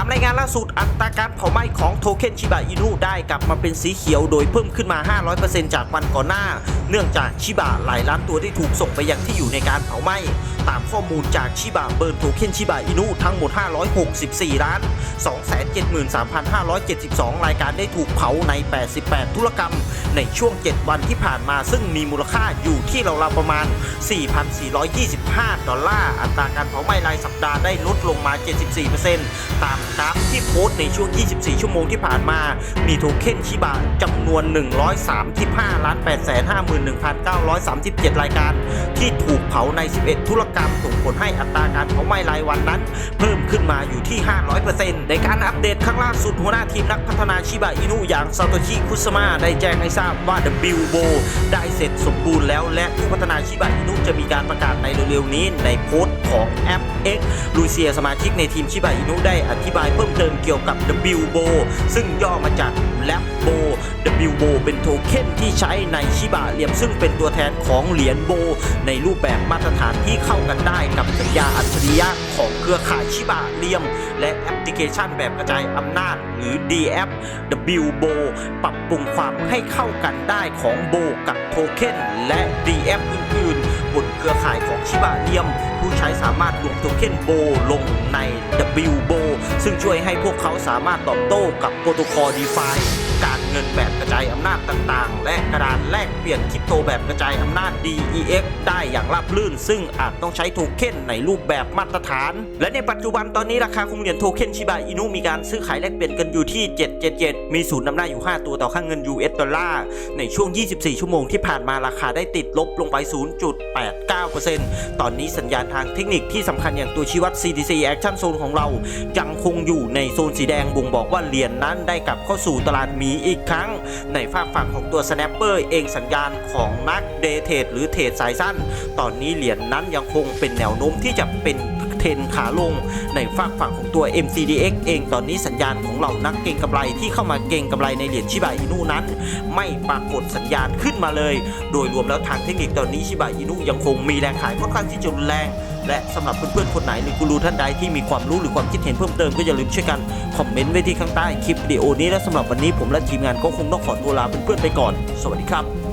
ตามรายงานล่าสุดอัตราการเผาไหม้ของโทเค็นชิบะอินุได้กลับมาเป็นสีเขียวโดยเพิ่มขึ้นมา 500%จากวันก่อนหน้า เนื่องจากชิบะหลายล้านตัวได้ถูกส่งไปยังที่อยู่ในการเผาไหม้ ตามข้อมูลจากชิบะเบิร์นโทเค็นชิบะอินุทั้งหมด 564 ล้าน 273,572 รายการได้ถูกเผาใน 88 ธุรกรรม ในช่วง 7 วันที่ผ่านมาซึ่งมีมูลค่าอยู่ที่ราวๆประมาณ 4,425 ดอลลาร์ อัตราการเผาไหม้รายสัปดาห์ได้ลดลงมา 74%ตามกราฟที่โพสต์ในช่วง 24 ชั่วโมงที่ผ่านมา มีโทเค็นชิบะจำนวน 135ล้าน851,937 รายการ ที่ถูกเผาใน 11 ธุรกรรมส่งผลให้อัตราการเผาไหม้รายวันนั้น เพิ่มขึ้นมาอยู่ที่ 500%ในการอัปเดตครั้งล่าสุดหัวหน้าทีมนักพัฒนาชิบะอินุอย่างซาโตชิคุสมาได้แจ้งให้ทราบว่า W b o ได้เสร็จสมบูรณ์แล้วและผู้พัฒนาชิบะอินุจะมีการประกาศในเร็วๆนี้ในโพสต์ของแอป X ลูเซียสมาชิกในทีมชิบะอินุได้อธิิบายเพิ่มเติมเกี่ยวกับ W b o ซึ่งย่อมาจาก Lab b o W b o เป็นโทเค็นที่ใช้ในชิบะเหลี่ยมซึ่งเป็นตัวแทนของเหรียญโบ ในรูปแบบมาตรฐานที่เข้ากันได้กับสัญญาอัจฉริยะของเครือข่ายชิบะเหลี่ยม และแอปพลิเคชันแบบกระจายอำนาจหรือ DF W b o ปรับปรุงความให้เข้ากันได้ของโบกับโทเค็นและ DF อื่น นเครือข่ายของชิบะเลียม ผู้ใช้สามารถรวมโทเค็นโบลงใน W b o ซึ่งช่วยให้พวกเขาสามารถตอบโต้กับโปรโตคอล DeFi การเงินแบบกระจายอำนาจต่างๆ และกระดานแลกเปลี่ยนคริปโตแบบกระจายอำนาจ DEX ได้อย่างราบรื่น ซึ่งอาจต้องใช้โทเค็นในรูปแบบมาตรฐาน และในปัจจุบันตอนนี้ราคาคงเหรียญโทเค็นชิบะอินุมีการซื้อขายแลกเปลี่ยนกันอยู่ที่ 777 มีศูนย์นำหน้าอยู่ 5 ตัวต่อค่าเงิน US ดอลลาร์ในช่วง 24 ชั่วโมงที่ผ่านมาราคาได้ติดลบลงไป 0.89%ตอนนี้สัญญาณทางเทคนิคที่สำคัญอย่างตัวชี้วัด CDC Action Zone ของเรายังคงอยู่ในโซนสีแดงบ่งบอกว่าเหรียญนั้นได้กลับเข้าสู่ตลาดหีอีกครั้ง ในฝากฝั่งของตัวสแนปเปอร์เองสัญญาณของนักเดเทดหรือเทรดสายสั้น ตอนนี้เหรียญนั้นยังคงเป็นแนวโน้มที่จะเป็น เทรนขาลง ในฝากฝั่งของตัว MCDX เองตอนนี้สัญญาณของเหล่านักเก็งกำไรที่เข้ามาเก็งกำไรในเหรียญชิบะอินุนั้น ไม่ปรากฏสัญญาณขึ้นมาเลย โดยรวมแล้วทางเทคนิคตอนนี้ชิบะอินุยังคงมีแรงขายค่อนข้างที่จะรุนแรงและสำหรับเพื่อนๆ คนไหนหรือกูรูท่านใดที่มีความรู้หรือความคิดเห็นเพิ่มเติมก็อย่าลืมช่วยกันคอมเมนต์ไว้ที่ข้างใต้คลิปวิดีโอนี้และสำหรับวันนี้ผมและทีมงานก็คงต้องขอตัวลาเพื่อนๆไปก่อน สวัสดีครับ